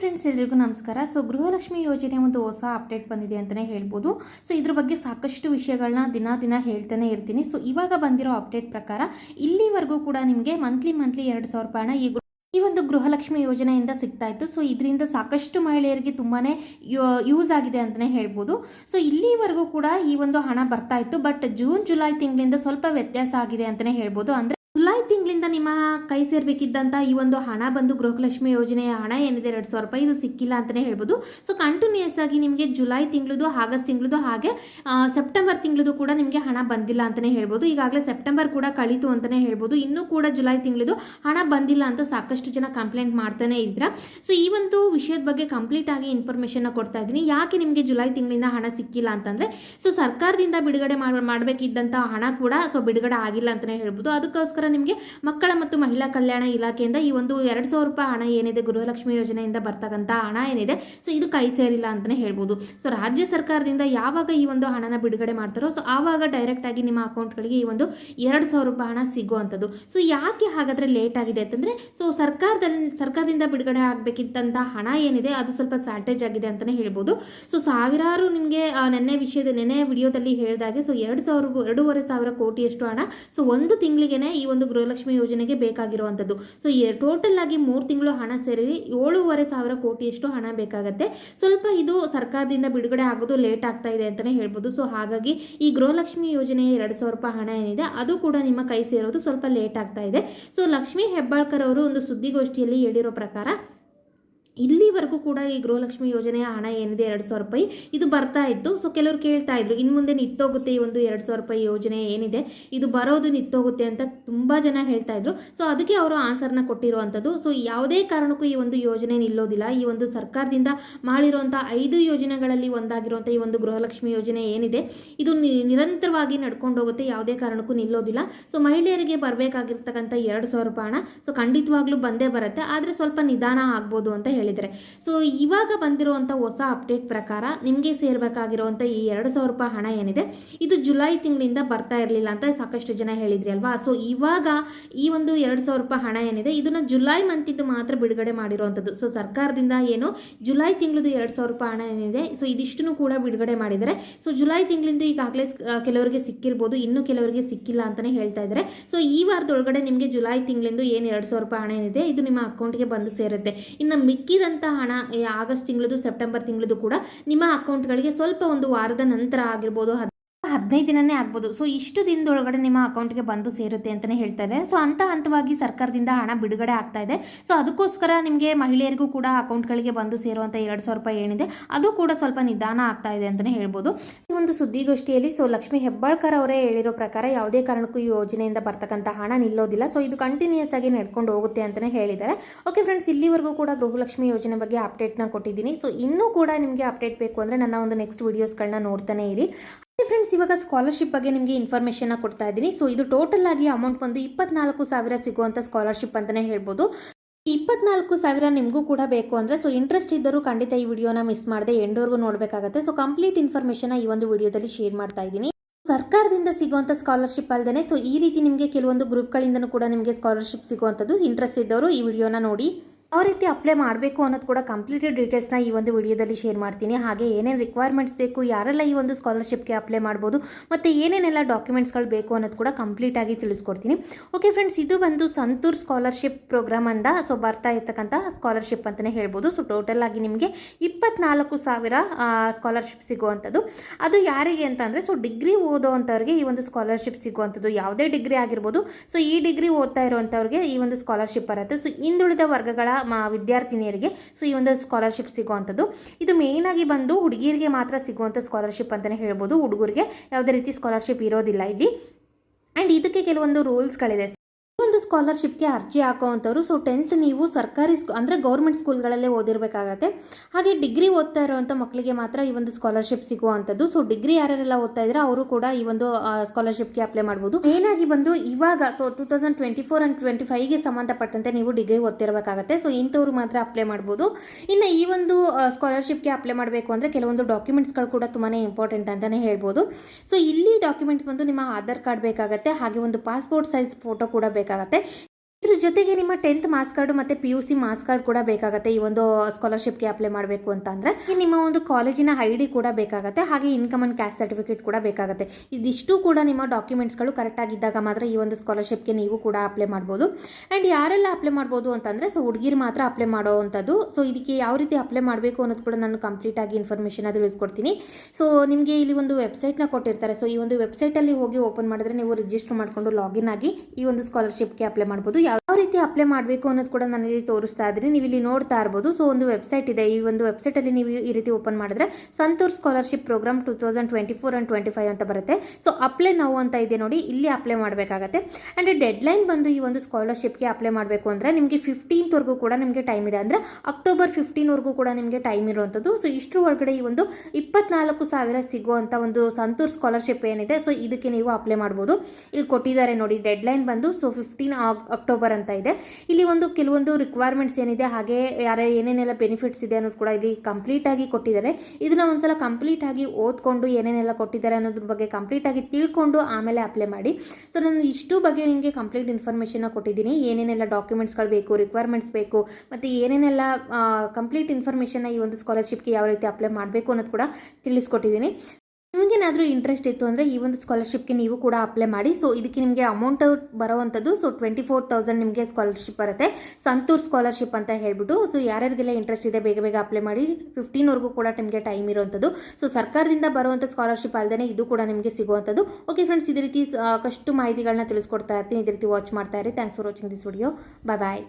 Friends ಎಲ್ರಿಗೂ ನಮಸ್ಕಾರ. So Gruhalakshmi ಯೋಜನೆ ಒಂದು ಹೊಸ ಅಪ್ಡೇಟ್ ಬಂದಿದೆ ಅಂತಲೇ ಹೇಳ್ಬೋದು. ಸೊ ಇದ್ರ ಬಗ್ಗೆ ಸಾಕಷ್ಟು ವಿಷಯಗಳನ್ನ ದಿನ ದಿನ ಹೇಳ್ತಾನೆ ಇರ್ತೀನಿ. ಸೊ ಇವಾಗ ಬಂದಿರೋ ಅಪ್ಡೇಟ್ ಪ್ರಕಾರ ಇಲ್ಲಿವರೆಗೂ ಕೂಡ ನಿಮಗೆ ಮಂತ್ಲಿ ಮಂತ್ಲಿ ಎರಡು ಸಾವಿರ ರೂಪಾಯಿ ಈ ಈ ಒಂದು ಗೃಹಲಕ್ಷ್ಮಿ ಯೋಜನೆಯಿಂದ ಸಿಗ್ತಾ ಇತ್ತು. ಸೊ ಇದರಿಂದ ಸಾಕಷ್ಟು ಮಹಿಳೆಯರಿಗೆ ತುಂಬಾ ಯೂಸ್ ಆಗಿದೆ ಅಂತಲೇ ಹೇಳ್ಬೋದು. ಸೊ ಇಲ್ಲಿವರೆಗೂ ಕೂಡ ಈ ಒಂದು ಹಣ ಬರ್ತಾ ಇತ್ತು. ಬಟ್ ಜೂನ್ ಜುಲೈ ತಿಂಗಳಿಂದ ಸ್ವಲ್ಪ ವ್ಯತ್ಯಾಸ ಆಗಿದೆ ಅಂತಲೇ ಹೇಳ್ಬೋದು. ಅಂದರೆ ಜುಲೈ ತಿಂಗಳಿಂದ ನಿಮ್ಮ ಕೈ ಸೇರಬೇಕಿದ್ದಂಥ ಈ ಒಂದು ಹಣ ಬಂದು ಗೃಹಲಕ್ಷ್ಮಿ ಯೋಜನೆಯ ಹಣ ಏನಿದೆ ಎರಡು ಸಾವಿರ ರೂಪಾಯಿ ಇದು ಸಿಕ್ಕಿಲ್ಲ ಅಂತಲೇ ಹೇಳ್ಬೋದು. ಸೊ ಕಂಟಿನ್ಯೂಸ್ ಆಗಿ ನಿಮಗೆ ಜುಲೈ ತಿಂಗಳದು, ಆಗಸ್ಟ್ ತಿಂಗಳದು ಹಾಗೆ ಸೆಪ್ಟೆಂಬರ್ ತಿಂಗಳದು ಕೂಡ ನಿಮಗೆ ಹಣ ಬಂದಿಲ್ಲ ಅಂತಲೇ ಹೇಳ್ಬೋದು. ಈಗಾಗಲೇ ಸೆಪ್ಟೆಂಬರ್ ಕೂಡ ಕಳೀತು ಅಂತಲೇ ಹೇಳ್ಬೋದು. ಇನ್ನೂ ಕೂಡ ಜುಲೈ ತಿಂಗಳದು ಹಣ ಬಂದಿಲ್ಲ ಅಂತ ಸಾಕಷ್ಟು ಜನ ಕಂಪ್ಲೇಂಟ್ ಮಾಡ್ತಾನೆ ಇದ್ರ. ಸೊ ಈ ಒಂದು ವಿಷಯದ ಬಗ್ಗೆ ಕಂಪ್ಲೀಟ್ ಆಗಿ ಇನ್ಫಾರ್ಮೇಷನ್ನ ಕೊಡ್ತಾ ಇದ್ದೀನಿ. ಯಾಕೆ ನಿಮಗೆ ಜುಲೈ ತಿಂಗಳಿಂದ ಹಣ ಸಿಕ್ಕಿಲ್ಲ ಅಂತಂದರೆ ಸೊ ಸರ್ಕಾರದಿಂದ ಬಿಡುಗಡೆ ಮಾಡ ಮಾಡಬೇಕಿದ್ದಂಥ ಹಣ ಕೂಡ ಸೊ ಬಿಡುಗಡೆ ಆಗಿಲ್ಲ ಅಂತಲೇ ಹೇಳ್ಬೋದು. ಅದಕ್ಕೋಸ್ಕರ ನಿಮಗೆ ಮಕ್ಕಳ ಮತ್ತು ಮಹಿಳಾ ಕಲ್ಯಾಣ ಇಲಾಖೆಯಿಂದ ಈ ಒಂದು ಎರಡು ಸಾವಿರ ರೂಪಾಯಿ ಹಣ ಏನಿದೆ, ಗೃಹಲಕ್ಷ್ಮಿ ಯೋಜನೆಯಿಂದ ಬರ್ತಕ್ಕಂಥ ಹಣ ಏನಿದೆ, ಸೊ ಇದು ಕೈ ಸೇರಿಲ್ಲ ಅಂತಲೇ ಹೇಳ್ಬೋದು. ಸೊ ರಾಜ್ಯ ಸರ್ಕಾರದಿಂದ ಯಾವಾಗ ಈ ಒಂದು ಹಣನ ಬಿಡುಗಡೆ ಮಾಡ್ತಾರೋ, ಸೊ ಆವಾಗ ಡೈರೆಕ್ಟ್ ಆಗಿ ನಿಮ್ಮ ಅಕೌಂಟ್ಗಳಿಗೆ ಈ ಒಂದು ಎರಡು ಸಾವಿರ ರೂಪಾಯಿ ಹಣ ಸಿಗುವಂಥದ್ದು. ಸೊ ಯಾಕೆ ಹಾಗಾದರೆ ಲೇಟ್ ಆಗಿದೆ ಅಂತಂದರೆ, ಸೊ ಸರ್ಕಾರದಲ್ಲಿ, ಸರ್ಕಾರದಿಂದ ಬಿಡುಗಡೆ ಆಗಬೇಕಿದ್ದಂಥ ಹಣ ಏನಿದೆ, ಅದು ಸ್ವಲ್ಪ ಶಾರ್ಟೇಜ್ ಆಗಿದೆ ಅಂತಲೇ ಹೇಳ್ಬೋದು. ಸೊ ಸಾವಿರಾರು ನಿಮಗೆ ನೆನ್ನೆ ವಿಷಯದ, ನೆನ್ನೆ ವಿಡಿಯೋದಲ್ಲಿ ಹೇಳಿದಾಗೆ, ಸೊ ಎರಡು ಸಾವಿರ, ಎರಡೂವರೆ ಸಾವಿರ ಕೋಟಿಯಷ್ಟು ಹಣ, ಸೊ ಒಂದು ತಿಂಗಳಿಗೆ ಈ ಒಂದು ಗೃಹಲಕ್ಷ್ಮಿ ಯೋಜನೆಗೆ ಬೇಕಾಗಿರುವಂಥದ್ದು. ಸೊ ಟೋಟಲ್ ಆಗಿ ಮೂರು ತಿಂಗಳು ಹಣ ಸೇರಿ ಏಳೂವರೆ ಸಾವಿರ ಕೋಟಿಯಷ್ಟು ಹಣ ಬೇಕಾಗತ್ತೆ. ಸ್ವಲ್ಪ ಇದು ಸರ್ಕಾರದಿಂದ ಬಿಡುಗಡೆ ಆಗೋದು ಲೇಟ್ ಆಗ್ತಾ ಇದೆ ಅಂತಲೇ ಹೇಳ್ಬೋದು. ಸೊ ಹಾಗಾಗಿ ಈ ಗೃಹಲಕ್ಷ್ಮಿ ಯೋಜನೆಯ ಎರಡು ಸಾವಿರ ರೂಪಾಯಿ ಹಣ ಏನಿದೆ, ಅದು ಕೂಡ ನಿಮ್ಮ ಕೈ ಸೇರೋದು ಸ್ವಲ್ಪ ಲೇಟ್ ಆಗ್ತಾ ಇದೆ. ಸೊ ಲಕ್ಷ್ಮೀ ಹೆಬ್ಬಾಳ್ಕರ್ ಅವರು ಒಂದು ಸುದ್ದಿಗೋಷ್ಠಿಯಲ್ಲಿ ಹೇಳಿರೋ ಪ್ರಕಾರ ಇಲ್ಲಿವರೆಗೂ ಕೂಡ ಈ ಗೃಹಲಕ್ಷ್ಮಿ ಯೋಜನೆಯ ಹಣ ಏನಿದೆ? ಎರಡು ಸಾವಿರ ರೂಪಾಯಿ. ಇದು ಬರ್ತಾ ಇತ್ತು. ಸೊ ಕೆಲವರು ಕೇಳ್ತಾ ಇದ್ರು ಇನ್ನು ಮುಂದೆ ನಿತ್ತೋಗುತ್ತೆ ಈ ಒಂದು ಎರಡು ಸಾವಿರ ರೂಪಾಯಿ ಯೋಜನೆ ಏನಿದೆ? ಇದು ಬರೋದು ನಿತ್ತೋಗುತ್ತೆ ಅಂತ ತುಂಬ ಜನ ಹೇಳ್ತಾ ಇದ್ರು. ಸೊ ಅದಕ್ಕೆ ಅವರು ಆನ್ಸರ್ನ ಕೊಟ್ಟಿರುವಂಥದ್ದು. ಸೊ ಯಾವುದೇ ಕಾರಣಕ್ಕೂ ಈ ಒಂದು ಯೋಜನೆ ನಿಲ್ಲೋದಿಲ್ಲ. ಈ ಒಂದು ಸರ್ಕಾರದಿಂದ ಮಾಡಿರುವಂಥ ಐದು ಯೋಜನೆಗಳಲ್ಲಿ ಒಂದಾಗಿರುವಂಥ ಈ ಒಂದು ಗೃಹಲಕ್ಷ್ಮಿ ಯೋಜನೆ ಏನಿದೆ? ಇದು ನಿರಂತರವಾಗಿ ನಡ್ಕೊಂಡು ಹೋಗುತ್ತೆ. ಯಾವುದೇ ಕಾರಣಕ್ಕೂ ನಿಲ್ಲೋದಿಲ್ಲ. ಸೊ ಮಹಿಳೆಯರಿಗೆ ಬರಬೇಕಾಗಿರ್ತಕ್ಕಂಥ ಎರಡು ಸಾವಿರ ರೂಪಾಯಿ ಹಣ. ಸೊ ಖಂಡಿತವಾಗ್ಲೂ ಬಂದೇ ಬರುತ್ತೆ. ಆದರೆ ಸ್ವಲ್ಪ ನಿಧಾನ ಆಗ್ಬೋದು ಅಂತ ಹೇಳಿದ್ದಾರೆ. ಸೊ ಇವಾಗ ಬಂದಿರುವಂಥ ಹೊಸ ಅಪ್ಡೇಟ್ ಪ್ರಕಾರ ನಿಮಗೆ ಸೇರಬೇಕಾಗಿರುವಂಥ ಈ ಎರಡು ಸಾವಿರ ರೂಪಾಯಿ ಹಣ ಏನಿದೆ, ಇದು ಜುಲೈ ತಿಂಗಳಿಂದ ಬರ್ತಾ ಇರಲಿಲ್ಲ ಅಂತ ಸಾಕಷ್ಟು ಜನ ಹೇಳಿದ್ರಿ ಅಲ್ವಾ? ಸೊ ಇವಾಗ ಈ ಒಂದು ಎರಡು ಸಾವಿರ ರೂಪಾಯಿ ಹಣ ಏನಿದೆ, ಇದನ್ನ ಜುಲೈ ಮಂತಿದ್ದು ಮಾತ್ರ ಬಿಡುಗಡೆ ಮಾಡಿರುವಂಥದ್ದು ಸೊ ಸರ್ಕಾರದಿಂದ ಏನು, ಜುಲೈ ತಿಂಗಳದು ಎರಡು ಸಾವಿರ ರೂಪಾಯಿ ಹಣ ಏನಿದೆ ಸೊ ಇದಿಷ್ಟನ್ನು ಕೂಡ ಬಿಡುಗಡೆ ಮಾಡಿದ್ದಾರೆ. ಸೊ ಜುಲೈ ತಿಂಗಳಿಂದ ಈಗಾಗಲೇ ಕೆಲವರಿಗೆ ಸಿಕ್ಕಿರ್ಬೋದು, ಇನ್ನು ಕೆಲವರಿಗೆ ಸಿಕ್ಕಿಲ್ಲ ಅಂತಲೇ ಹೇಳ್ತಾ ಇದ್ದಾರೆ. ಸೊ ಈ ವಾರದೊಳಗಡೆ ನಿಮಗೆ ಜುಲೈ ತಿಂಗಳಿಂದ ಏನು ಎರಡು ಸಾವಿರ ರೂಪಾಯಿ ಹಣ ಏನಿದೆ, ಇದು ನಿಮ್ಮ ಅಕೌಂಟ್ಗೆ ಬಂದು ಸೇರುತ್ತೆ. ಇನ್ನು ಮಿಕ್ಕಿದಂಥ ಹಣ ಆಗಸ್ಟ್ ತಿಂಗಳದು ಸೆಪ್ಟೆಂಬರ್ ತಿಂಗಳದು ಕೂಡ ನಿಮ್ಮ ಅಕೌಂಟ್ಗಳಿಗೆ ಸ್ವಲ್ಪ ಒಂದು ವಾರದ ನಂತರ ಆಗಿರ್ಬೋದು ಹದಿನೈದು ದಿನನೇ ಆಗ್ಬೋದು. ಸೊ ಇಷ್ಟು ದಿನದೊಳಗಡೆ ನಿಮ್ಮ ಅಕೌಂಟ್ಗೆ ಬಂದು ಸೇರುತ್ತೆ ಅಂತಲೇ ಹೇಳ್ತಾರೆ. ಸೊ ಹಂತ ಹಂತವಾಗಿ ಸರ್ಕಾರದಿಂದ ಹಣ ಬಿಡುಗಡೆ ಆಗ್ತಾ ಇದೆ. ಸೊ ಅದಕ್ಕೋಸ್ಕರ ನಿಮಗೆ ಮಹಿಳೆಯರಿಗೂ ಕೂಡ ಅಕೌಂಟ್ಗಳಿಗೆ ಬಂದು ಸೇರುವಂಥ ಎರಡು ಸಾವಿರ ರೂಪಾಯಿ ಏನಿದೆ, ಅದು ಕೂಡ ಸ್ವಲ್ಪ ನಿಧಾನ ಆಗ್ತಾ ಇದೆ ಅಂತಲೇ ಹೇಳ್ಬೋದು. ಈ ಒಂದು ಸುದ್ದಿಗೋಷ್ಠಿಯಲ್ಲಿ ಸೊ ಲಕ್ಷ್ಮೀ ಹೆಬ್ಬಾಳ್ಕರ್ ಅವರೇ ಹೇಳಿರೋ ಪ್ರಕಾರ ಯಾವುದೇ ಕಾರಣಕ್ಕೂ ಈ ಯೋಜನೆಯಿಂದ ಬರ್ತಕ್ಕಂಥ ಹಣ ನಿಲ್ಲೋದಿಲ್ಲ. ಸೊ ಇದು ಕಂಟಿನ್ಯೂಸ್ ಆಗಿ ನಡ್ಕೊಂಡು ಹೋಗುತ್ತೆ ಅಂತಲೇ ಹೇಳಿದ್ದಾರೆ. ಓಕೆ ಫ್ರೆಂಡ್ಸ್ ಇಲ್ಲಿವರೆಗೂ ಕೂಡ ಗೃಹಲಕ್ಷ್ಮಿ ಯೋಜನೆ ಬಗ್ಗೆ ಅಪ್ಡೇಟ್ನ ಕೊಟ್ಟಿದ್ದೀನಿ. ಸೊ ಇನ್ನೂ ಕೂಡ ನಿಮಗೆ ಅಪ್ಡೇಟ್ ಬೇಕು ಅಂದರೆ ನನ್ನ ಒಂದು ನೆಕ್ಸ್ಟ್ ವಿಡಿಯೋಸ್ಗಳನ್ನ ನೋಡ್ತಾನೆ ಇರಿ. ಫ್ರೆಂಡ್ಸ್ ಇವಾಗ ಸ್ಕಾಲರ್ಶಿಪ್ ಬಗ್ಗೆ ನಿಮಗೆ ಇನ್ಫಾರ್ಮೇಶನ್ ಕೊಡ್ತಾ ಇದ್ದೀನಿ. ಸೊ ಇದು ಟೋಟಲ್ ಆಗಿ ಅಮೌಂಟ್ ಬಂದು ಇಪ್ಪತ್ನಾಲ್ಕು ಸಾವಿರ ಸಿಗುವಂಥ ಸ್ಕಾಲರ್ಶಿಪ್ ಅಂತಲೇ ಹೇಳ್ಬೋದು. ಇಪ್ಪತ್ನಾಲ್ಕು ಸಾವಿರ ನಿಮಗೂ ಕೂಡ ಬೇಕು ಅಂದರೆ ಸೊ ಇಂಟ್ರೆಸ್ಟ್ ಇದ್ದರೂ ಖಂಡಿತ ಈ ವಿಡಿಯೋನ ಮಿಸ್ ಮಾಡದೆ ಎಂಡೋರ್ಗೂ ನೋಡಬೇಕಾಗತ್ತೆ. ಸೊ ಕಂಪ್ಲೀಟ್ ಇನ್ಫಾರ್ಮೇಶನ್ ಈ ಒಂದು ವಿಡಿಯೋದಲ್ಲಿ ಶೇರ್ ಮಾಡ್ತಾ ಇದ್ದೀನಿ. ಸರ್ಕಾರದಿಂದ ಸಿಗುವಂಥ ಸ್ಕಾಲರ್ಶಿಪ್ ಅಲ್ಲದೆ ಸೊ ಈ ರೀತಿ ನಿಮಗೆ ಕೆಲವೊಂದು ಗ್ರೂಪ್ಗಳಿಂದನೂ ಕೂಡ ನಿಮಗೆ ಸ್ಕಾಲರ್ಶಿಪ್ ಸಿಗುವಂಥದ್ದು ಇಂಟ್ರೆಸ್ಟ್ ಇದ್ದವರು ಈ ವಿಡಿಯೋನ ನೋಡಿ. ಯಾವ ರೀತಿ ಅಪ್ಲೈ ಮಾಡಬೇಕು ಅನ್ನೋದು ಕೂಡ ಕಂಪ್ಲೀಟೆಡ್ ಡೀಟೇಲ್ಸ್ನ ಈ ಒಂದು ವಿಡಿಯೋದಲ್ಲಿ ಶೇರ್ ಮಾಡ್ತೀನಿ. ಹಾಗೆ ಏನೇನು ರಿಕ್ವೈರ್ಮೆಂಟ್ಸ್ ಬೇಕು, ಯಾರೆಲ್ಲ ಈ ಒಂದು ಸ್ಕಾಲರ್ಶಿಪ್ಗೆ ಅಪ್ಲೈ ಮಾಡ್ಬೋದು, ಮತ್ತು ಏನೇನೆಲ್ಲ ಡಾಕ್ಯುಮೆಂಟ್ಸ್ಗಳು ಬೇಕು ಅನ್ನೋದು ಕೂಡ ಕಂಪ್ಲೀಟಾಗಿ ತಿಳಿಸ್ಕೊಡ್ತೀನಿ. ಓಕೆ ಫ್ರೆಂಡ್ಸ್ ಇದು ಬಂದು ಸಂತೂರ್ ಸ್ಕಾಲರ್ಶಿಪ್ ಪ್ರೋಗ್ರಾಮ್ ಅಂದ ಸೊ ಬರ್ತಾ ಇರ್ತಕ್ಕಂಥ ಸ್ಕಾಲರ್ಶಿಪ್ ಅಂತಲೇ ಹೇಳ್ಬೋದು. ಸೊ ಟೋಟಲ್ ಆಗಿ ನಿಮಗೆ ಇಪ್ಪತ್ನಾಲ್ಕು ಸಾವಿರ ಸ್ಕಾಲರ್ಶಿಪ್ ಸಿಗುವಂಥದ್ದು ಅದು ಯಾರಿಗೆ ಅಂತ ಅಂದರೆ ಸೊ ಡಿಗ್ರಿ ಓದೋವಂಥವ್ರಿಗೆ ಈ ಒಂದು ಸ್ಕಾಲರ್ಶಿಪ್ ಸಿಗುವಂಥದ್ದು ಯಾವುದೇ ಡಿಗ್ರಿ ಆಗಿರ್ಬೋದು ಸೊ ಈ ಡಿಗ್ರಿ ಓದ್ತಾ ಇರುವಂಥವ್ರಿಗೆ ಈ ಒಂದು ಸ್ಕಾಲರ್ಶಿಪ್ ಬರುತ್ತೆ. ಸೊ ಹಿಂದುಳಿದ ವರ್ಗಗಳ ಮ- ವಿದ್ಯಾರ್ಥಿನಿಯರಿಗೆ. ಸೊ ಈ ಒಂದು ಸ್ಕಾಲರ್ಶಿಪ್ ಸಿಗುವಂಥದ್ದು. ಇದು ಮೇನ್ ಆಗಿ ಬಂದು ಹುಡುಗಿಯರಿಗೆ ಮಾತ್ರ ಸಿಗುವಂಥ ಸ್ಕಾಲರ್ಶಿಪ್ ಅಂತಲೇ ಹೇಳ್ಬೋದು. ಹುಡುಗರಿಗೆ ಯಾವುದೇ ರೀತಿ ಸ್ಕಾಲರ್ಶಿಪ್ ಇರೋದಿಲ್ಲ ಇಲ್ಲಿ. ಆ್ಯಂಡ್ ಇದಕ್ಕೆ ಕೆಲವೊಂದು ರೂಲ್ಸ್ಗಳಿದೆ ಒಂದು ಸ್ಕಾಲರ್ಶಿಪ್ಗೆ ಅರ್ಜಿ ಹಾಕೋವಂಥವ್ರು ಸೊ ಟೆಂತ್ ನೀವು ಸರ್ಕಾರಿ ಸ್ಕೂ, ಅಂದರೆ ಗೌರ್ಮೆಂಟ್ ಸ್ಕೂಲ್ಗಳಲ್ಲೇ ಓದಿರಬೇಕಾಗತ್ತೆ. ಹಾಗೆ ಡಿಗ್ರಿ ಓದ್ತಾ ಇರೋವಂಥ ಮಕ್ಕಳಿಗೆ ಮಾತ್ರ ಈ ಒಂದು ಸ್ಕಾಲರ್ಶಿಪ್ ಸಿಗುವಂಥದ್ದು. ಸೊ ಡಿಗ್ರಿ ಯಾರ್ಯಾರೆಲ್ಲ ಓದ್ತಾ ಇದ್ರೆ ಅವರು ಕೂಡ ಈ ಒಂದು ಸ್ಕಾಲರ್ಶಿಪ್ಗೆ ಅಪ್ಲೈ ಮಾಡ್ಬೋದು. ಏನಾಗಿ ಬಂದು ಇವಾಗ so two thousand twenty four and twenty ಫೈವ್ಗೆ ಸಂಬಂಧಪಟ್ಟಂತೆ ನೀವು ಡಿಗ್ರಿ ಓದ್ತಿರಬೇಕಾಗತ್ತೆ. ಸೊ ಇಂಥವ್ರು ಮಾತ್ರ ಅಪ್ಲೈ ಮಾಡ್ಬೋದು. ಇನ್ನು ಈ ಒಂದು ಸ್ಕಾಲರ್ಶಿಪ್ಗೆ ಅಪ್ಲೈ ಮಾಡಬೇಕು ಅಂದರೆ ಕೆಲವೊಂದು ಡಾಕ್ಯುಮೆಂಟ್ಸ್ಗಳು ಕೂಡ ತುಂಬಾ ಇಂಪಾರ್ಟೆಂಟ್ ಅಂತಲೇ ಹೇಳ್ಬೋದು. ಸೊ ಇಲ್ಲಿ ಡಾಕ್ಯುಮೆಂಟ್ ಬಂದು ನಿಮ್ಮ ಆಧಾರ್ ಕಾರ್ಡ್ ಬೇಕಾಗತ್ತೆ. ಹಾಗೆ ಒಂದು ಪಾಸ್ಪೋರ್ಟ್ ಸೈಜ್ ಫೋಟೋ ಕೂಡ ಬೇಕಾಗತ್ತೆ. ಇದ್ರ ಜೊತೆಗೆ ನಿಮ್ಮ ಟೆಂತ್ ಮಾರ್ಕ್ಸ್ ಕಾರ್ಡ್ ಮತ್ತೆ P U C marks card ಕೂಡ ಬೇಕಾಗುತ್ತೆ. ಈ ಒಂದು ಸ್ಕಾಲರ್ಶಿಪ್ಗೆ ಅಪ್ಲೈ ಮಾಡಬೇಕು ಅಂತ ಅಂದರೆ ನಿಮ್ಮ ಒಂದು ಕಾಲೇಜಿನ ಐ ಡಿ ಕೂಡ ಬೇಕಾಗುತ್ತೆ. ಹಾಗೆ ಇನ್ಕಮ್ ಅಂಡ್ ಕ್ಯಾಸ್ಟ್ ಸರ್ಟಿಫಿಕೇಟ್ ಕೂಡ ಬೇಕಾಗುತ್ತೆ. ಇದಿಷ್ಟು ಕೂಡ ನಿಮ್ಮ ಡಾಕ್ಯುಮೆಂಟ್ಸ್ಗಳು ಕರೆಕ್ಟಾಗಿದ್ದಾಗ ಮಾತ್ರ ಈ ಒಂದು ಸ್ಕಾಲರ್ಶಿಪ್ಗೆ ನೀವು ಕೂಡ ಅಪ್ಲೈ ಮಾಡಬಹುದು ಅಂಡ್ ಯಾರೆಲ್ಲ ಅಪ್ಲೈ ಮಾಡ್ಬೋದು ಅಂತಂದರೆ ಸೊ ಹುಡುಗಿರು ಮಾತ್ರ ಅಪ್ಲೈ ಮಾಡುವಂತದ್ದು ಸೊ ಇದಕ್ಕೆ ಯಾವ ರೀತಿ ಅಪ್ಲೈ ಮಾಡಬೇಕು ಅನ್ನೋದು ಕೂಡ ನಾನು ಕಂಪ್ಲೀಟ್ ಕಂಪ್ಲೀಟಾಗಿ ಇನ್ಫಾರ್ಮೇಷನ್ ತಿಳಿಸ್ಕೊಡ್ತೀನಿ. ಸೊ ನಿಮಗೆ ಇಲ್ಲಿ ಒಂದು ವೆಬ್ಸೈಟ್ನ ಕೊಟ್ಟಿರ್ತಾರೆ. ಸೊ ಈ ಒಂದು ವೆಬ್ಸೈಟಲ್ಲಿ ಹೋಗಿ ಓಪನ್ ಮಾಡಿದ್ರೆ ನೀವು ರಿಜಿಸ್ಟರ್ ಮಾಡಿಕೊಂಡು ಲಾಗಿನ್ ಆಗಿ ಈ ಒಂದು ಸ್ಕಾಲರ್ಶಿಪ್ಗೆ ಅಪ್ಲೈ ಮಾಡ್ಬೋದು. ಯಾವ ರೀತಿ ಅಪ್ಲೈ ಮಾಡಬೇಕು ಅನ್ನೋದು ಕೂಡ ನಾನು ಇಲ್ಲಿ ತೋರಿಸ್ತಾ ಇದ್ದೀನಿ. ನೀವು ಇಲ್ಲಿ ನೋಡ್ತಾ ಇರ್ಬೋದು. ಸೊ ಒಂದು ವೆಬ್ಸೈಟ್ ಇದೆ. ಈ ಒಂದು ವೆಬ್ಸೈಟ್ ಅಲ್ಲಿ ನೀವು ಈ ರೀತಿ ಓಪನ್ ಮಾಡಿದ್ರೆ Santoor scholarship program two thousand twenty ಅಂತ ಬರುತ್ತೆ. ಸೊ ಅಪ್ಲೈ ನಾವು ಅಂತ ಇದೆ ನೋಡಿ. ಇಲ್ಲಿ ಅಪ್ಲೈ ಮಾಡಬೇಕಾಗತ್ತೆ. ಡೆಡ್ ಲೈನ್ ಬಂದು ಈ ಒಂದು ಸ್ಕಾಲರ್ಶಿಪ್ಗೆ ಅಪ್ಲೈ ಮಾಡಬೇಕು ಅಂದರೆ ನಿಮಗೆ ಫಿಫ್ಟೀನ್ತ್ವರೆಗೂ ಕೂಡ ನಿಮಗೆ ಟೈಮ್ ಇದೆ. ಅಂದರೆ ಅಕ್ಟೋಬರ್ ಫಿಫ್ಟೀನ್ವರೆಗೂ ಕೂಡ ನಿಮಗೆ ಟೈಮ್ ಇರುವಂಥದ್ದು. ಸೊ ಇಷ್ಟು ಒಳಗಡೆ ಈ ಒಂದು ಇಪ್ಪತ್ನಾಲ್ಕು ಸಾವಿರ ಸಿಗುವಂಥ ಒಂದು ಸಂತೂರ್ ಸ್ಕಾಲರ್ಶಿಪ್ ಏನಿದೆ. ಸೊ ಇದಕ್ಕೆ ನೀವು ಅಪ್ಲೈ ಮಾಡ್ಬೋದು. ಇಲ್ಲಿ ಕೊಟ್ಟಿದ್ದಾರೆ ನೋಡಿ. ಡೆಡ್ ಲೈನ್ ಬಂದು ಸೊ ಫಿಫ್ಟೀನ್ ಅಕ್ಟೋಬರ್ ಅಂತ ಇದೆ. ಇಲ್ಲಿ ಒಂದು ಕೆಲವೊಂದು ರಿಕ್ವೈರ್ಮೆಂಟ್ಸ್ ಏನಿದೆ, ಹಾಗೆ ಯಾರ ಏನೇನೆಲ್ಲ ಬೆನಿಫಿಟ್ಸ್ ಇದೆ ಅನ್ನೋದು ಕೂಡ ಇಲ್ಲಿ ಕಂಪ್ಲೀಟ್ ಆಗಿ ಕೊಟ್ಟಿದ್ದಾರೆ. ಇದನ್ನ ಒಂದ್ಸಲ ಕಂಪ್ಲೀಟ್ ಆಗಿ ಓದ್ಕೊಂಡು ಏನೇನೆಲ್ಲ ಕೊಟ್ಟಿದ್ದಾರೆ ಅನ್ನೋದ್ರ ಬಗ್ಗೆ ಕಂಪ್ಲೀಟ್ ಆಗಿ ತಿಳ್ಕೊಂಡು ಆಮೇಲೆ ಅಪ್ಲೈ ಮಾಡಿ. ಸೊ ನಾನು ಇಷ್ಟು ಬಗ್ಗೆ ನಿಮಗೆ ಕಂಪ್ಲೀಟ್ ಇನ್ಫಾರ್ಮೇಷನ್ನ ಕೊಟ್ಟಿದ್ದೀನಿ. ಏನೇನೆಲ್ಲ ಡಾಕ್ಯುಮೆಂಟ್ಸ್ಗಳು ಬೇಕು ರಿಕ್ವೈರ್ಮೆಂಟ್ಸ್ ಬೇಕು, ಮತ್ತು ಏನೇನೆಲ್ಲ ಕಂಪ್ಲೀಟ್ ಇನ್ಫಾರ್ಮೇಷನ್ನ ಈ ಒಂದು ಸ್ಕಾಲರ್ಶಿಪ್ಗೆ ಯಾವ ರೀತಿ ಅಪ್ಲೈ ಮಾಡಬೇಕು ಅನ್ನೋದು ಕೂಡ ತಿಳಿಸ್ಕೊಟ್ಟಿದ್ದೀನಿ. ನಿಮಗೇನಾದರೂ ಇಂಟ್ರೆಸ್ಟ್ ಇತ್ತು ಅಂದರೆ ಈ ಒಂದು ಸ್ಕಾಲರ್ಶಿಪ್ಗೆ ನೀವು ಕೂಡ ಅಪ್ಲೈ ಮಾಡಿ. ಸೊ ಇದಕ್ಕೆ ನಿಮಗೆ ಅಮೌಂಟ್ ಬರೋವಂಥದ್ದು ಸೊ ಟ್ವೆಂಟಿ ಫೋರ್ ತೌಸಂಡ್ ನಿಮಗೆ ಸ್ಕಾಲರ್ಶಿಪ್ ಬರುತ್ತೆ. ಸಂತೂರ್ ಸ್ಕಾಲರ್ಶಿಪ್ ಅಂತ ಹೇಳ್ಬಿಟ್ಟು ಸೊ ಯಾರ್ಯಾರಿಗೆಲ್ಲ ಇಂಟ್ರೆಸ್ಟ್ ಇದೆ, ಬೇಗ ಬೇಗ ಅಪ್ಲೈ ಮಾಡಿ. ಫಿಫ್ಟೀನ್ವರೆಗೂ ಕೂಡ ನಿಮಗೆ ಟೈಮ್ ಇರುವಂಥದ್ದು ಸೊ ಸರ್ಕಾರದಿಂದ ಬರುವಂಥ ಸ್ಕಾಲರ್ಶಿಪ್ ಅಲ್ಲದೆ ಇದು ಕೂಡ ನಿಮಗೆ ಸಿಗುವಂಥದ್ದು ಓಕೆ ಫ್ರೆಂಡ್ಸ್ ಇದೇ ರೀತಿ ಸಾಕಷ್ಟು ಮಾಹಿತಿಗಳನ್ನ ತಿಳಿಸ್ಕೊಡ್ತಾ ಇರ್ತೀನಿ. ಇದೇ ರೀತಿ ವಾಚ್ ಮಾಡ್ತಾ ಇರಿ. Thanks for watching this video bye bye